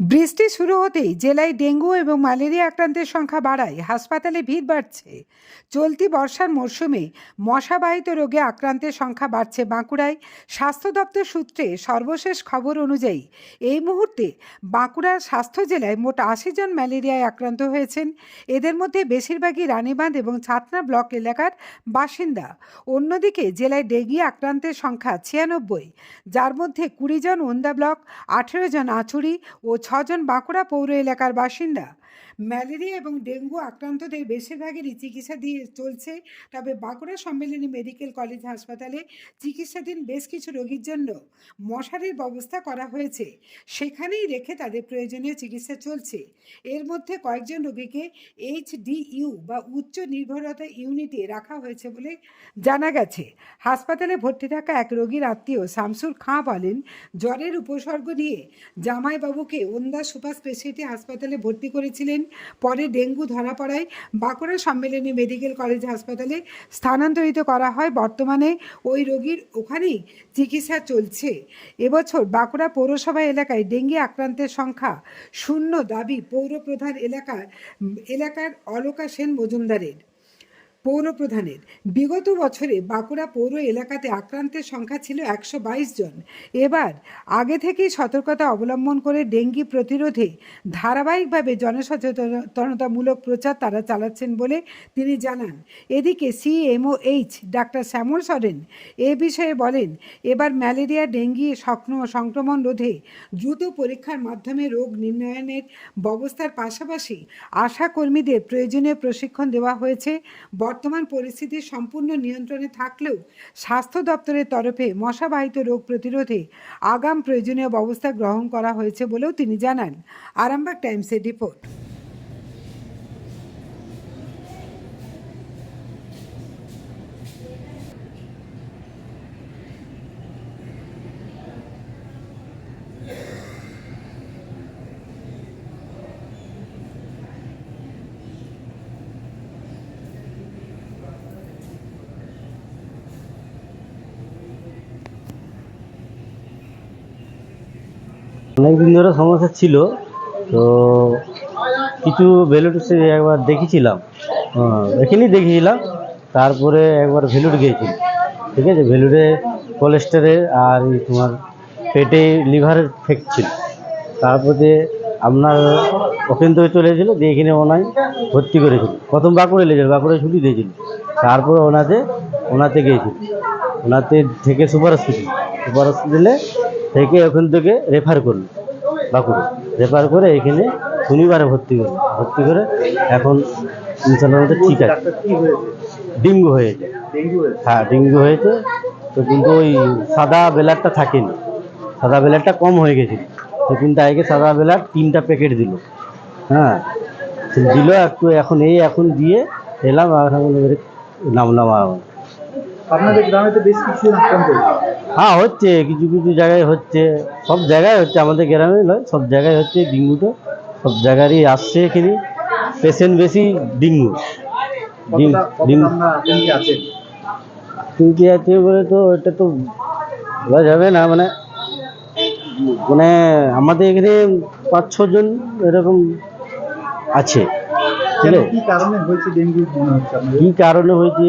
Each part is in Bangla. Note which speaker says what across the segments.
Speaker 1: বৃষ্টি শুরু হতেই জেলায় ডেঙ্গু এবং ম্যালেরিয়া আক্রান্তের সংখ্যা বাড়ায়। হাসপাতালে ভিড় বাড়ছে। চলতি বর্ষার মরশুমে মশাবাহিত রোগে আক্রান্তের সংখ্যা বাড়ছে বাঁকুড়ায়। স্বাস্থ্য দপ্তর সূত্রে সর্বশেষ খবর অনুযায়ী, এই মুহূর্তে বাঁকুড়ার স্বাস্থ্য জেলায় মোট আশি জন ম্যালেরিয়ায় আক্রান্ত হয়েছেন। এদের মধ্যে বেশিরভাগই রানীবাঁধ এবং ছাতনা ব্লক এলাকার বাসিন্দা। অন্যদিকে জেলায় ডেঙ্গি আক্রান্তের সংখ্যা ছিয়ানব্বই। যার মধ্যে কুড়ি জন ওন্দা ব্লক, আঠেরো জন আচুরি ও ছজন বাঁকুড়া পৌর এলাকার বাসিন্দা ম্যালেরিয়া এবং ডেঙ্গু আক্রান্তদের বেশিরভাগেরই চিকিৎসা দিয়ে চলছে, তবে বাঁকুড়া সম্মেলনী মেডিকেল কলেজ হাসপাতালে চিকিৎসাধীন বেশ কিছু রোগীর জন্য মশারির ব্যবস্থা করা হয়েছে। সেখানেই রেখে তাদের প্রয়োজনীয় চিকিৎসা চলছে। এর মধ্যে কয়েকজন রোগীকে এইচডিইউ বা উচ্চ নির্ভরতা ইউনিটে রাখা হয়েছে বলে জানা গেছে। হাসপাতালে ভর্তি থাকা এক রোগীর আত্মীয় শামসুর খাঁ বলেন, জ্বরের উপসর্গ নিয়ে জামাইবাবুকে ওন্দা সুপার স্পেশালিটি হাসপাতালে ভর্তি করেছিলেন পরে ডেঙ্গু ধরা পড়ায় বাঁকুড়া সম্মেলনী মেডিকেল কলেজ হাসপাতালে স্থানান্তরিত করা হয়। বর্তমানে ওই রোগীর ওখানেই চিকিৎসা চলছে। এবছর বাঁকুড়া পৌরসভা এলাকায় ডেঙ্গি আক্রান্তের সংখ্যা শূন্য দাবি পৌরপ্রধান এলাকার এলাকার অলকা সেন মজুমদারের। পৌর প্রধানের বিগত বছরে বাঁকুড়া পৌর এলাকাতে আক্রান্তের সংখ্যা ছিল একশো বাইশ জন। এবার আগে থেকেই সতর্কতা অবলম্বন করে ডেঙ্গি প্রতিরোধে ধারাবাহিকভাবে জনসচেতনতামূলক প্রচার তারা চালাচ্ছেন বলে তিনি জানান। এদিকে সিএমওএইচ ডাক্তার শ্যামল সরেন এ বিষয়ে বলেন, এবার ম্যালেরিয়া, ডেঙ্গি সংক্র- সংক্রমণ রোধে দ্রুত পরীক্ষার মাধ্যমে রোগ নির্ণয়নের ব্যবস্থার পাশাপাশি আশা কর্মীদের প্রয়োজনীয় প্রশিক্ষণ দেওয়া হয়েছে। পরিস্থিতি সম্পূর্ণ নিয়ন্ত্রণে থাকলেও স্বাস্থ্য দপ্তরের তরফে মশাবাহিত রোগ প্রতিরোধে আগাম প্রয়োজনীয় ব্যবস্থা গ্রহণ করা হয়েছে বলেও তিনি জানান। আরামবাগ টাইমসের রিপোর্ট।
Speaker 2: অনেকদিন ধরে সমস্যা ছিল তো কিছু ভ্যালুট একবার দেখেছিলাম। হ্যাঁ, এখানেই দেখেছিলাম তারপরে একবার ভ্যালুট গিয়েছিল ঠিক আছে ভ্যালুটে কোলেস্টারের আর তোমার পেটে লিভারের ফেক ছিল তারপরে আপনার ওখান থেকে চলে এসেছিল দিয়ে এখানে ওনায় ভর্তি করেছিল। প্রথম বাঁকুড়ে লেগেছিল বাঁকুড়ে ছুটি দিয়েছিল। তারপরে ওনাতে ওনাতে গিয়েছিল। ওনাতে থেকে সুপার হসপিটাল সুপার হসপিটালে থেকে ওখান থেকে রেফার করল, বাঁকুড়ে। রেফার করে এখানে শনিবারে ভর্তি করল ভর্তি করে এখন ইনশাল্লাহ ঠিক আছে। ডেঙ্গু হয়েছে। হ্যাঁ ডেঙ্গু হয়েছে। তো কিন্তু ওই সাদা বেলারটা থাকেনি। সাদা বেলারটা কম হয়ে গেছিল। তো কিন্তু আগে সাদা বেলার তিনটা প্যাকেট দিল। হ্যাঁ দিল একটু, এখন এই এখন দিয়ে এলাম এবারে নামলাম আর
Speaker 3: আপনাদের গ্রামে তো বেশ কিছু আক্রান্ত
Speaker 2: হ্যাঁ হচ্ছে কিছু কিছু জায়গায় হচ্ছে সব জায়গায় হচ্ছে আমাদের গ্রামে নয় সব জায়গায় হচ্ছে ডেঙ্গুটা সব জায়গারই আসছে এখানে। পেশেন্ট বেশি ডেঙ্গু। কি আছে? বলে তো এটা তো বলা যাবে না মানে মানে আমাদের এখানে পাঁচ ছজন এরকম আছে।
Speaker 3: কি কারণে হয়েছে ডেঙ্গু
Speaker 2: কী কারণে হয়েছে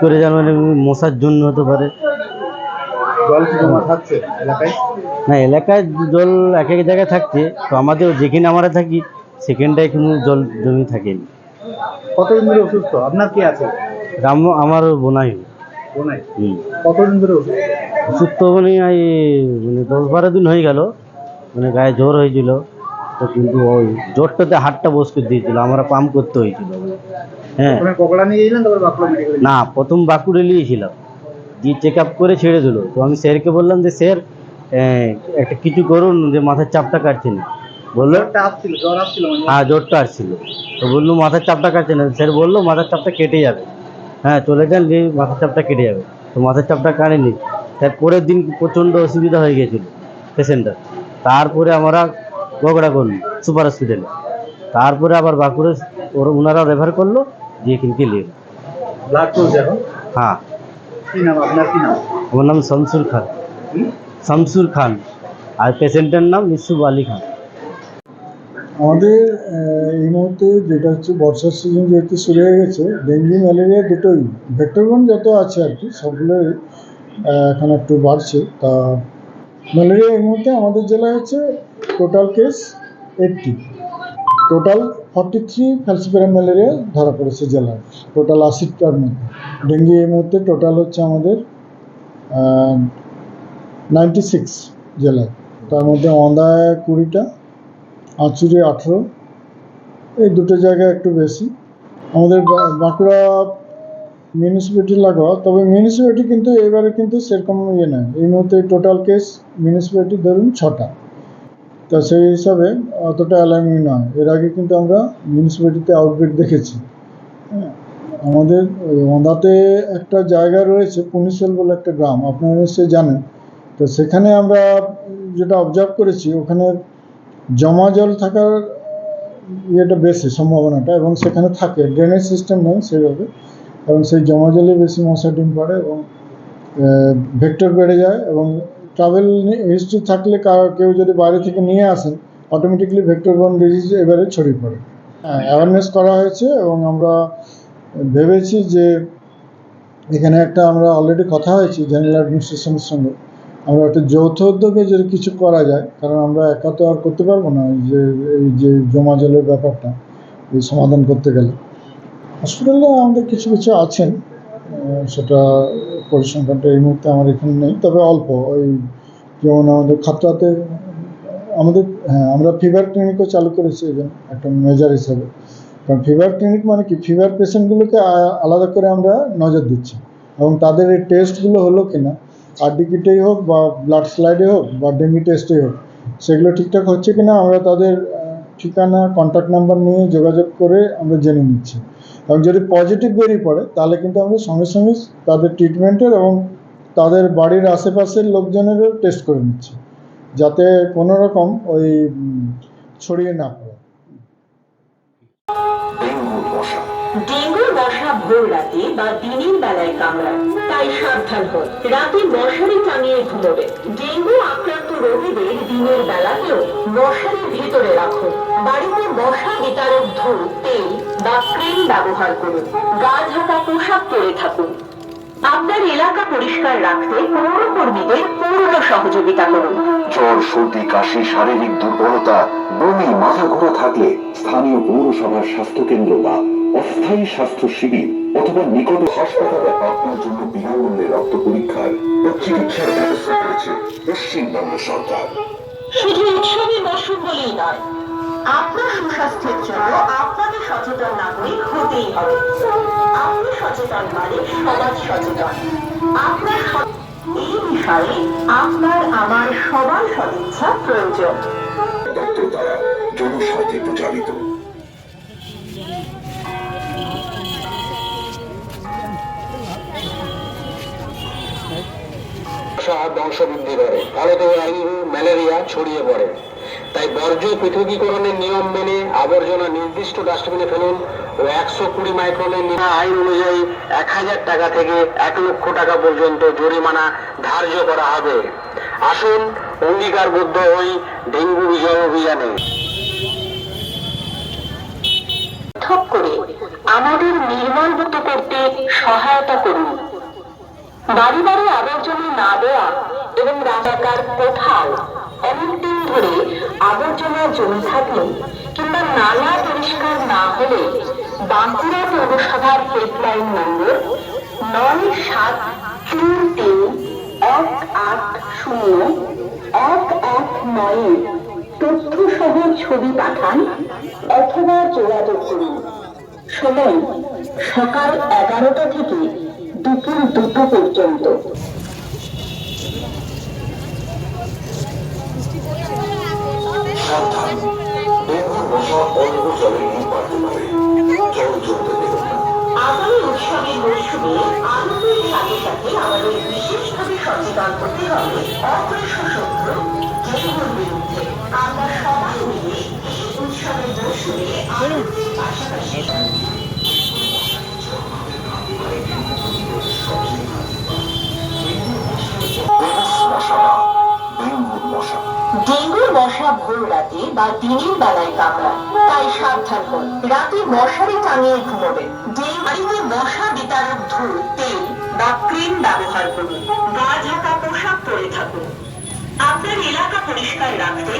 Speaker 2: করে জানো মানে মশার জন্য হতে পারে।
Speaker 3: জল কি জমা থাকছে এলাকায়?
Speaker 2: না এলাকায় জল এক এক জায়গায় থাকছে তো আমাদের যেখানে আমরা থাকি সেখানটায় কোনো জল জমি থাকেনি
Speaker 3: কতদিন ধরে অসুস্থ? আপনার কি আছে?
Speaker 2: রাম আমার বোনাই।
Speaker 3: কতদিন ধরে অসুস্থ?
Speaker 2: অসুস্থ মানে এই মানে দশ বারো দিন হয়ে গেল মানে গায়ে জ্বর হয়েছিল তো কিন্তু ওই জ্বরটাতে হাতটা বস করে দিয়েছিল আমরা পাম্প করতে হয়েছিল। হ্যাঁ। না প্রথম বাঁকুড়ে নিয়েছিলাম দিয়ে চেক আপ করে ছেড়ে দিল। তো আমি স্যারকে বললাম যে স্যার একটা কিছু করুন যে মাথার চাপটা কাটছে না। বলল
Speaker 3: মানে?
Speaker 2: হ্যাঁ জ্বরটা আসছিল। তো বলল মাথার চাপটা কাটছে না। স্যার বলল মাথার চাপটা কেটে যাবে। হ্যাঁ চলে যান যে মাথার চাপটা কেটে যাবে। তো মাথার চাপটা কাটেনি। তার পরের দিন প্রচণ্ড অসুবিধা হয়ে গেছিল পেশেন্টটার তারপরে আমরা বগড়া করল সুপার হসপিটালে তারপরে আবার বাঁকুড়ে ওরা ওনারা রেফার করল। দিয়ে।
Speaker 3: ব্লাড চলছে এখন?
Speaker 2: হ্যাঁ।
Speaker 3: কি নাম আপনার? কি নাম?
Speaker 2: আমার নাম শামসুর খান। শামসুর খান। আর পেশেন্টের নাম ইসুফ আলী খান।
Speaker 4: আমাদের এই মুহূর্তে যেটা হচ্ছে বর্ষার সিজন যেহেতু শুরু হয়ে গেছে ডেঙ্গি ম্যালেরিয়া দুটোই। ভেক্টরগন যত আছে আর কি সবগুলোই এখন একটু বাড়ছে। তা ম্যালেরিয়া এই মুহূর্তে আমাদের জেলায় হচ্ছে total case eighty total forty three falciparum malaria ধরা পড়েছে জেলায়। টোটাল আশিটার মধ্যে। ডেঙ্গি এই মুহূর্তে টোটাল হচ্ছে আমাদের নাইনটি সিক্স জেলায়। তার মধ্যে অন্দায় কুড়িটা, আঁচুরে আঠেরো, এই দুটো জায়গায় একটু বেশি। আমাদের বাঁকুড়া মিউনিসিপ্যালিটি লাগোয়া, তবে মিউনিসিপ্যালিটি কিন্তু এবারে কিন্তু সেরকম ইয়ে নয়। এই মুহূর্তে টোটাল কেস মিউনিসিপ্যালিটি ধরুন ছটা। তা সেই হিসাবে অতটা অ্যালার্মিং নয়। এর আগে কিন্তু আমরা মিউনিসিপ্যালিটিতে আউটব্রেক দেখেছি। হ্যাঁ, আমাদের ওঁদাতে একটা জায়গা রয়েছে পুনিশল বলে একটা গ্রাম আপনারা নিশ্চয়ই জানেন। তো সেখানে আমরা যেটা অবজার্ভ করেছি ওখানে জমা জল থাকার ইয়েটা বেশি সম্ভাবনাটা এবং সেখানে থাকে। ড্রেনেজ সিস্টেম নেই সেভাবে এবং সেই জমা জলে বেশি মশা ডিম পাড়ে এবং ভেক্টর বেড়ে যায় এবং ট্রাভেল হিস্ট্রি থাকলে কেউ যদি বাইরে থেকে নিয়ে আসেন অটোমেটিকলি ভেক্টর বন ডিজিজ এবারে ছড়িয়ে পড়ে। হ্যাঁ অ্যাওয়ারনেস করা হয়েছে এবং আমরা ভেবেছি যে এখানে একটা আমরা অলরেডি কথা হয়েছি জেনারেল অ্যাডমিনিস্ট্রেশনের সঙ্গে। আমরা একটা যৌথ উদ্যোগে যদি কিছু করা যায়, কারণ আমরা একা তো আর করতে পারব না যে, এই যে জমা জলের ব্যাপারটা, এই সমাধান করতে গেলে। হসপিটালে আমাদের কিছু কিছু আছেন সেটা পরিসংখ্যানটা এই মুহূর্তে আমার এখানে নেই, তবে অল্প। ওই যেমন আমাদের খাতড়াতে আমাদের হ্যাঁ আমরা ফিভার ক্লিনিকও চালু করেছি even, একটা মেজার হিসাবে। কারণ ফিভার ক্লিনিক মানে কি? ফিভার পেশেন্টগুলোকে আলাদা করে আমরা নজর দিচ্ছি। এবং তাদের এই টেস্টগুলো হলো কিনা আরডি কিটেই হোক বা ব্লাড স্লাইডে হোক বা ডেঙ্গি টেস্টেই হোক, সেগুলো ঠিকঠাক হচ্ছে কিনা, আমরা তাদের ঠিকানা কন্ট্যাক্ট নাম্বার নিয়ে যোগাযোগ করে আমরা জেনে নিচ্ছি। এবং যদি পজিটিভ বেরিয়ে পড়ে তাহলে কিন্তু আমরা সঙ্গে সঙ্গে তাদের ট্রিটমেন্টের এবং তাদের বাড়ির আশেপাশের লোকজনেরও টেস্ট করে নিচ্ছি যাতে কোনো রকম ওই ছড়িয়ে না পড়ে।
Speaker 5: ডেঙ্গুর মশা ভোর রাতে বা দিনের বেলায় কামড়ায় তাই সাবধান হন। রাতে মশারি টাঙিয়ে ঘুমোবে। ডেঙ্গু আক্রান্ত রোগীদের দিনের বেলাতেও মশারির ভিতরে রাখুন। বাড়িতে মশা বিতারক ধূপ তেল বা ক্রিম ব্যবহার করুন। গা ঢাকা পোশাক পরে থাকুন। আপনার এলাকা পরিষ্কার রাখতে পৌর কর্মীদের পূর্ণ সহযোগিতা করুন।
Speaker 6: জ্বর সর্দি কাশি শারীরিক দুর্বলতা বমি মাথা ঘোরা থাকলে স্থানীয় পৌরসভার স্বাস্থ্য কেন্দ্র বা অস্থায়ী স্বাস্থ্য শিবির অথবা নিকট হাসপাতালে আপনার জন্য বিনামূল্যে রক্ত পরীক্ষার ও চিকিৎসার ব্যবস্থা করেছে পশ্চিমবঙ্গ সরকার।
Speaker 5: শুধু উৎসবের মরশুম বলেই নয় আপনার সুস্বাস্থ্যের জন্য আপনাকে সচেতন নাগরিক হতেই হবে। আপনি সচেতন মানে সমাজ সচেতন। আপনার এই বিষয়ে আপনার আমার সবার সদিচ্ছা প্রয়োজন।
Speaker 6: দ্বারা জনস্বার্থে প্রচারিত।
Speaker 7: বংশবৃদ্ধি করে। ফলে তো ডেঙ্গু ম্যালেরিয়া ছড়িয়ে পড়ে। তাই বর্জ্য পৃথকীকরণের নিয়ম মেনে আবর্জনা নির্দিষ্ট ডাস্টবিনে ফেলুন ও একশো কুড়ি মাইক্রনের নিম্ন আইন অনুযায়ী এক হাজার টাকা থেকে এক লক্ষ টাকা পর্যন্ত জরিমানা ধার্য করা হবে। আসুন অঙ্গীকারবদ্ধ হই ডেঙ্গু বিজয় অভিযানে।
Speaker 5: করে আমাদের নির্মলমুক্ত করতে সহায়তা করুন। বাড়ি বাড়ি আবর্জনা না দেওয়া এবং রাজাকার কোথাও অনেকদিন ধরে আবর্জনা জমে থাকলে কিংবা নালা পরিষ্কার না হলে বাঁকুড়া পৌরসভার হেল্পলাইন নম্বর নয় সাত তিন তিন এক আট শূন্য এক এক নয়ে তথ্য সহ ছবি পাঠান অথবা যোগাযোগ করুন। সময় সকাল এগারোটা থেকে দুপুর দুটো পর্যন্ত।
Speaker 6: সাবধান ডেঙ্গু মশা অল্প জলে ডিম পারতে পারে জল জমতে দেবেন না
Speaker 5: আগামী উৎসবের মরশুমে আনন্দের সাথে সাথে আমাদের বিশেষভাবে সচেতন হতে হবে অগ্রসর শত্রু ডেঙ্গুর বিরুদ্ধে আমরা সবাই মিলে উৎসবের মরশুমে আনন্দের পাশাপাশি
Speaker 6: মশা
Speaker 5: ভোর রাতে বা দিনের বেলায় কামড়ায়। তাই সাবধান হন। রাতে মশারি টাঙিয়ে ঘুমোবেন ডেঙ্গুতে মশা বিতারক ধূল তেল বা ক্রিম ব্যবহার করুন। গা ঢাকা পোশাক পরে থাকুন। আপনার এলাকা পরিষ্কার রাখতে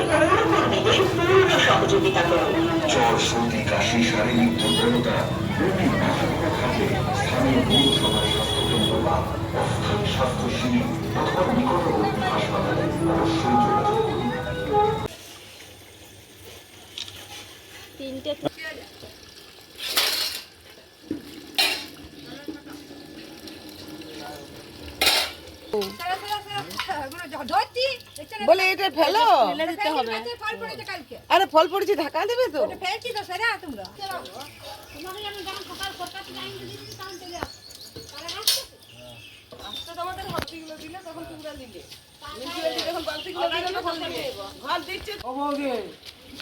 Speaker 5: পূর্ণ সহযোগিতা করুন।
Speaker 6: জ্বর সর্দি, কাশি, শারীরিক দুর্বলতা থাকলে স্থানীয় পৌরসভার বা অস্থায়ী স্বাস্থ্য শিবির অথবা নিকটবর্তী হাসপাতালে অবশ্যই যোগাযোগ
Speaker 8: তিনটে
Speaker 9: বলে এটা ফেলো।
Speaker 8: দিতে হবে।
Speaker 9: আরে ফল পড়েছে ঢাকা দেবে তো।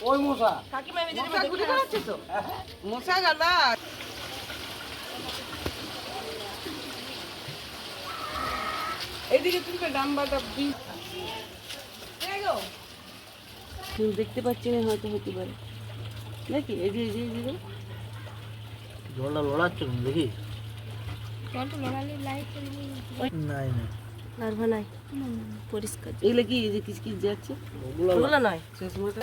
Speaker 3: ওই মশা।
Speaker 9: মশা ঘুরে বেড়াচ্ছে তো। মশা গালা। এদিকে তুমি ডাম্বাটা
Speaker 8: দেখতে পাচ্ছি না হয়তো হতে পারে। নাকি? এই যে এই যে এই যে
Speaker 2: জলটা লড়াচ্ছ দেখি। নাই না
Speaker 8: লার্ভা নাই। পরিষ্কার এগুলো কি এই যে কিস কিস যাচ্ছে? ওগুলো নয়। চশমাটা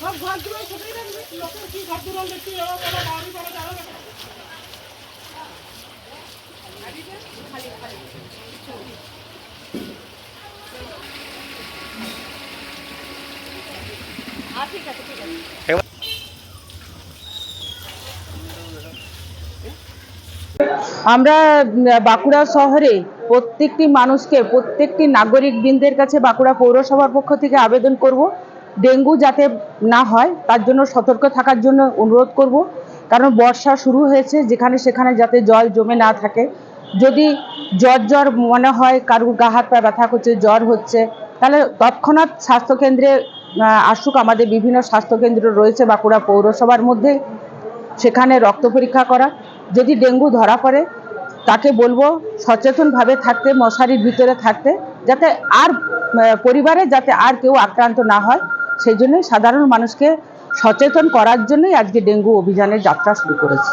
Speaker 9: সব ঘর দুয়ার ছোটই রাখবে লোকের কি ঘর দুয়ার যাওয়া বলা বাড়ি করা যাবে
Speaker 10: আমরা বাঁকুড়া শহরে প্রত্যেকটি মানুষকে, প্রত্যেকটি নাগরিক বৃন্দের কাছে বাঁকুড়া পৌরসভার পক্ষ থেকে আবেদন করব। ডেঙ্গু যাতে না হয়, তার জন্য সতর্ক থাকার জন্য অনুরোধ করব। কারণ বর্ষা শুরু হয়েছে, যেখানে সেখানে যাতে জল জমে না থাকে। যদি জ্বর জ্বর মনে হয়, কারুর গা হাত পা ব্যথা করছে, জ্বর হচ্ছে, তাহলে তৎক্ষণাৎ স্বাস্থ্যকেন্দ্রে আসুক আমাদের বিভিন্ন স্বাস্থ্যকেন্দ্র রয়েছে বাঁকুড়া পৌরসভার মধ্যে, সেখানে রক্ত পরীক্ষা করা। যদি ডেঙ্গু ধরা পড়ে, তাকে বলব সচেতনভাবে থাকতে, মশারির ভিতরে থাকতে, যাতে আর পরিবারে যাতে আর কেউ আক্রান্ত না হয়, সেই জন্যই সাধারণ মানুষকে সচেতন করার জন্যই আজকে ডেঙ্গু অভিযানের যাত্রা শুরু করেছি।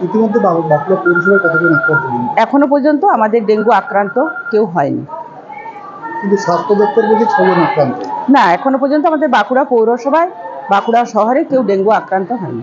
Speaker 4: ইতিমধ্যে বা- বাঁকুড়া পৌরসভায় কতজন আক্রান্ত
Speaker 10: এখনও পর্যন্ত আমাদের ডেঙ্গু আক্রান্ত কেউ হয়নি।
Speaker 4: কিন্তু স্বাস্থ্য দপ্তর বলছে ছজন আক্রান্ত।
Speaker 10: না এখনও পর্যন্ত আমাদের বাঁকুড়া পৌরসভায় বাঁকুড়া শহরে কেউ ডেঙ্গু আক্রান্ত হয়নি।